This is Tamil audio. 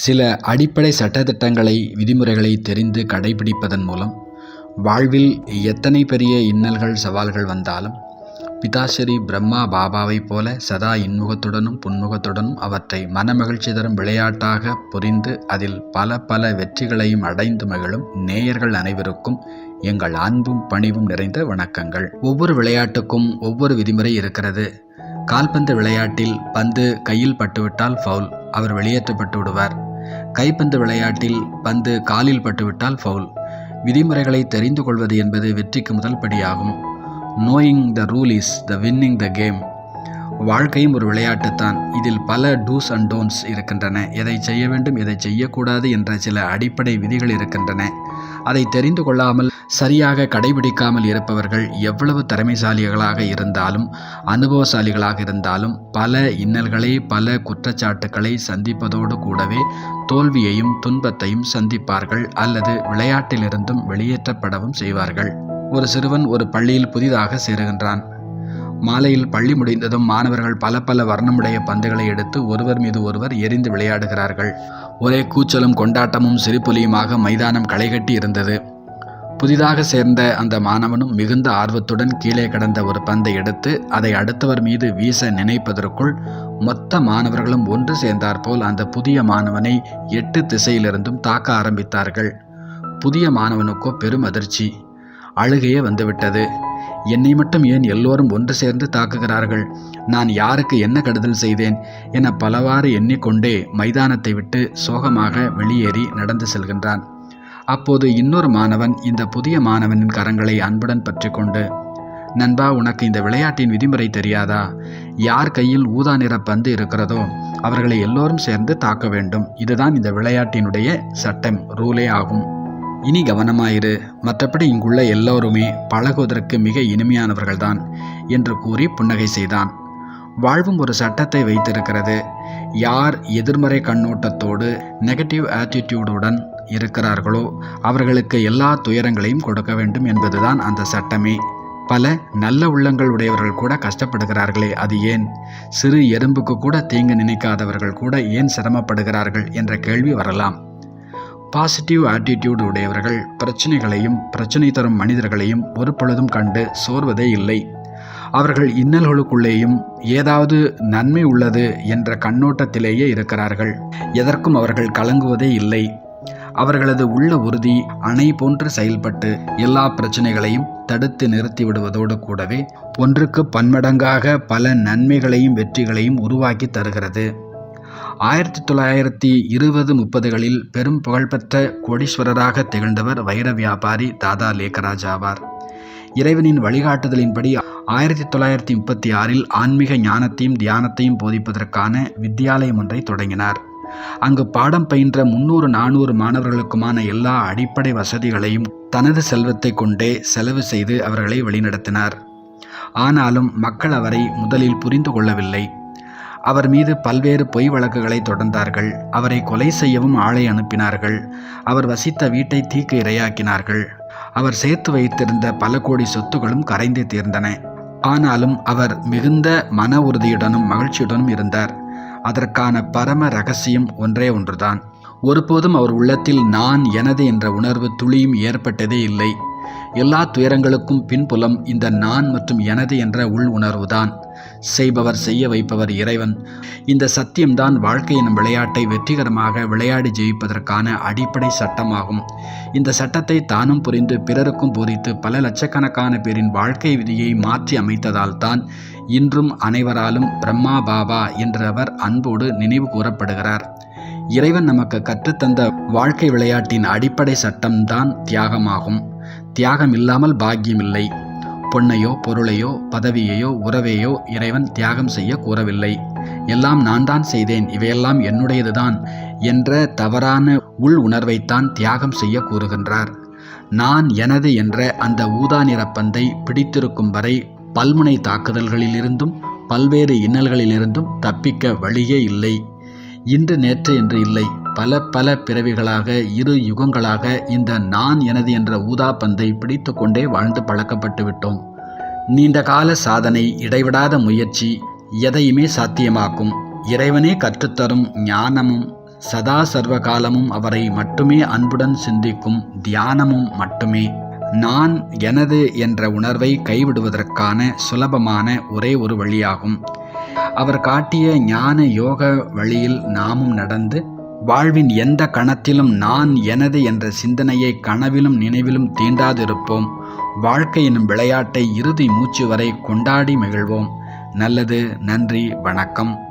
சில அடிப்படை சட்டத்திட்டங்களை விதிமுறைகளை தெரிந்து கடைபிடிப்பதன் மூலம் வாழ்வில் எத்தனை பெரிய இன்னல்கள் சவால்கள் வந்தாலும் பிதாஸ்ரீ பிரம்மா பாபாவைப் போல சதா இன்முகத்துடனும் புன்முகத்துடனும் அவற்றை மனமகிழ்ச்சி தரும் விளையாட்டாக புரிந்து அதில் பல பல வெற்றிகளையும் அடைந்து மகிழும் நேயர்கள் அனைவருக்கும் எங்கள் அன்பும் பணிவும் நிறைந்த வணக்கங்கள். ஒவ்வொரு விளையாட்டுக்கும் ஒவ்வொரு விதிமுறை இருக்கிறது. கால்பந்து விளையாட்டில் பந்து கையில் பட்டுவிட்டால் ஃபவுல் அவர் வெளியேற்றப்பட்டு விடுவார். கைப்பந்து விளையாட்டில் பந்து காலில் பட்டுவிட்டால் ஃபவுல். விதிமுறைகளை தெரிந்து கொள்வது என்பது வெற்றிக்கு முதல் படியாகும். Knowing the rule is the winning the game வாழ்க்கையும் ஒரு விளையாட்டுத்தான். இதில் பல டூஸ் அண்ட் டோன்ஸ் இருக்கின்றன. எதை செய்ய வேண்டும் எதை செய்யக்கூடாது என்ற சில அடிப்படை விதிகள் இருக்கின்றன. அதை தெரிந்து கொள்ளாமல் சரியாக கடைபிடிக்காமல் இருப்பவர்கள் எவ்வளவு திறமைசாலிகளாக இருந்தாலும் அனுபவசாலிகளாக இருந்தாலும் பல இன்னல்களை பல குற்றச்சாட்டுக்களை சந்திப்பதோடு கூடவே தோல்வியையும் துன்பத்தையும் சந்திப்பார்கள் அல்லது விளையாட்டிலிருந்தும் வெளியேற்றப்படவும் செய்வார்கள். ஒரு சிறுவன் ஒரு பள்ளியில் புதிதாக சேருகின்றான். மாலையில் பள்ளி முடிந்ததும் மாணவர்கள் பல பல வர்ணமுடைய பந்துகளை எடுத்து ஒருவர் மீது ஒருவர் எரிந்து விளையாடுகிறார்கள். ஒரே கூச்சலும் கொண்டாட்டமும் சிரிப்பொலியுமாக மைதானம் களைகட்டி இருந்தது. புதிதாக சேர்ந்த அந்த மாணவனும் மிகுந்த ஆர்வத்துடன் கீழே கடந்த ஒரு பந்தை எடுத்து அதை அடுத்தவர் மீது வீச நினைப்பதற்குள் மொத்த மாணவர்களும் ஒன்று சேர்ந்தாற்போல் அந்த புதிய மாணவனை எட்டு திசையிலிருந்தும் தாக்க ஆரம்பித்தார்கள். புதிய மாணவனுக்கோ பெரும் அதிர்ச்சி. அழுகையே வந்துவிட்டது. என்னை மட்டும் ஏன் எல்லோரும் ஒன்று சேர்ந்து தாக்குகிறார்கள்? நான் யாருக்கு என்ன கெடுதல் செய்தேன்? என பலவாறு எண்ணிக்கொண்டே மைதானத்தை விட்டு சோகமாக வெளியேறி நடந்து செல்கின்றான். அப்போது இன்னொரு மாணவன் இந்த புதிய மாணவனின் கரங்களை அன்புடன் பற்றி கொண்டு நண்பா உனக்கு இந்த விளையாட்டின் விதிமுறை தெரியாதா? யார் கையில் ஊதா நிற பந்து இருக்கிறதோ அவர்களை எல்லோரும் சேர்ந்து தாக்க வேண்டும். இதுதான் இந்த விளையாட்டினுடைய சட்டம் ரூலே ஆகும். இனி கவனமாயிரு. மற்றபடி இங்குள்ள எல்லோருமே பழகுவதற்கு மிக இனிமையானவர்கள்தான் என்று கூறி புன்னகை செய்தான். வாழ்வும் ஒரு சட்டத்தை வைத்திருக்கிறது. யார் எதிர்மறை கண்ணோட்டத்தோடு நெகட்டிவ் ஆட்டிடியூடுடன் இருக்கிறார்களோ அவர்களுக்கு எல்லா துயரங்களையும் கொடுக்க வேண்டும் என்பதுதான் அந்த சட்டமே. பல நல்ல உள்ளங்கள் உடையவர்கள் கூட கஷ்டப்படுகிறார்களே அது ஏன்? சிறு எறும்புக்கு கூட தீங்கு நினைக்காதவர்கள் கூட ஏன் சிரமப்படுகிறார்கள் என்ற கேள்வி வரலாம். பாசிட்டிவ் ஆட்டிடியூட் உடையவர்கள் பிரச்சனைகளையும் பிரச்சனை தரும் மனிதர்களையும் ஒரு பொழுதும் கண்டு சோர்வதே இல்லை. அவர்கள் இன்னல்களுக்குள்ளேயும் ஏதாவது நன்மை உள்ளது என்ற கண்ணோட்டத்திலேயே இருக்கிறார்கள். எதற்கும் அவர்கள் கலங்குவதே இல்லை. அவர்களது உள்ள உறுதி அணை போன்று செயல்பட்டு எல்லா பிரச்சனைகளையும் தடுத்து நிறுத்தி விடுவதோடு கூடவே ஒன்றுக்கு பன்மடங்காக பல நன்மைகளையும் வெற்றிகளையும் உருவாக்கி தருகிறது. ஆயிரத்தி தொள்ளாயிரத்தி இருபது முப்பதுகளில் பெரும் புகழ்பெற்ற கோடீஸ்வரராக திகழ்ந்தவர் வைர வியாபாரி தாதா லேக்கராஜ் ஆவார். இறைவனின் வழிகாட்டுதலின்படி ஆயிரத்தி தொள்ளாயிரத்தி முப்பத்தி ஆறில் ஆன்மீக ஞானத்தையும் தியானத்தையும் போதிப்பதற்கான வித்தியாலயம் ஒன்றை தொடங்கினார். அங்கு பாடம் பயின்ற முன்னூறு நானூறு மாணவர்களுக்குமான எல்லா அடிப்படை வசதிகளையும் தனது செல்வத்தை கொண்டே செலவு செய்து அவர்களை வழிநடத்தினார். ஆனாலும் மக்கள் அவரை முதலில் புரிந்து கொள்ளவில்லை. அவர் மீது பல்வேறு பொய் வழக்குகளை தொடர்ந்தார்கள். அவரை கொலை செய்யவும் ஆளை அனுப்பினார்கள். அவர் வசித்த வீட்டை தீக்கு இரையாக்கினார்கள். அவர் சேர்த்து வைத்திருந்த பல கோடி சொத்துகளும் கரைந்து தீர்ந்தன. ஆனாலும் அவர் மிகுந்த மன உறுதியுடனும் மகிழ்ச்சியுடனும் இருந்தார். அதற்கான பரம ரகசியம் ஒன்றே ஒன்றுதான். ஒருபோதும் அவர் உள்ளத்தில் நான் எனது என்ற உணர்வு துளியும் ஏற்பட்டதே இல்லை. எல்லா துயரங்களுக்கும் பின்புலம் இந்த நான் மற்றும் எனது என்ற உள் உணர்வுதான். செய்பவர் செய்ய வைப்பவர் இறைவன். இந்த சத்தியம்தான் வாழ்க்கையின் விளையாட்டை வெற்றிகரமாக விளையாடி ஜெயிப்பதற்கான அடிப்படை சட்டமாகும். இந்த சட்டத்தை தானும் புரிந்து பிறருக்கும் போதித்து பல லட்சக்கணக்கான பேரின் வாழ்க்கை விதியை மாற்றி அமைத்ததால் தான் இன்றும் அனைவராலும் பிரம்மா பாபா என்றவர் அவர் அன்போடு நினைவு கூறப்படுகிறார். இறைவன் நமக்கு கற்றுத்தந்த வாழ்க்கை விளையாட்டின் அடிப்படை சட்டம்தான் தியாகமாகும். தியாகம் இல்லாமல் பாக்கியம் இல்லை பொன்னையோ பொருளையோ பதவியையோ உறவையோ இறைவன் தியாகம் செய்ய கூறவில்லை. எல்லாம் நான் தான் செய்தேன் இவையெல்லாம் என்னுடையதுதான் என்ற தவறான உள் உணர்வைத்தான் தியாகம் செய்ய கூறுகின்றார். நான் எனது என்ற அந்த ஊதா நிறப்பந்தை பிடித்திருக்கும் வரை பல்முனை தாக்குதல்களிலிருந்தும் பல்வேறு இன்னல்களிலிருந்தும் தப்பிக்க வழியே இல்லை. இன்று நேற்று என்று இல்லை. பல பல பிறவிகளாக இரு யுகங்களாக இந்த நான் எனது என்ற ஊதா பந்தை பிடித்து கொண்டே வாழ்ந்து பழக்கப்பட்டு விட்டோம். நீண்ட கால சாதனை இடைவிடாத முயற்சி எதையுமே சாத்தியமாக்கும் இறைவனே கற்றுத்தரும் ஞானமும் சதா சர்வ காலமும் அவரை மட்டுமே அன்புடன் சிந்திக்கும் தியானமும் மட்டுமே. நான் எனது என்ற உணர்வை கைவிடுவதற்கான சுலபமான ஒரே ஒரு வழியாகும். அவர் காட்டிய ஞான யோக வழியில் நாமும் நடந்து வாழ்வின் எந்த கணத்திலும் நான் எனது என்ற சிந்தனையை கனவிலும் நினைவிலும் தீண்டாதிருப்போம். வாழ்க்கை எனும் விளையாட்டை இறுதி மூச்சு வரை கொண்டாடி மகிழ்வோம். நல்லது நன்றி வணக்கம்.